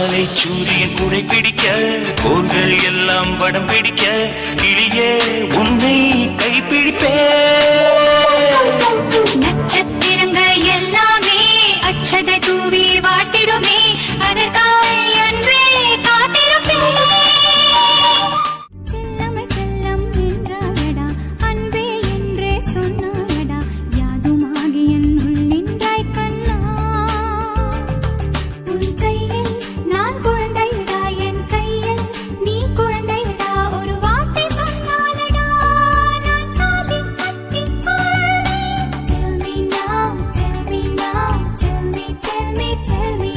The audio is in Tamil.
மாலை சூரியன் குடை பிடிக்க கோள்கள் எல்லாம் படம் பிடிக்க கிளி tell me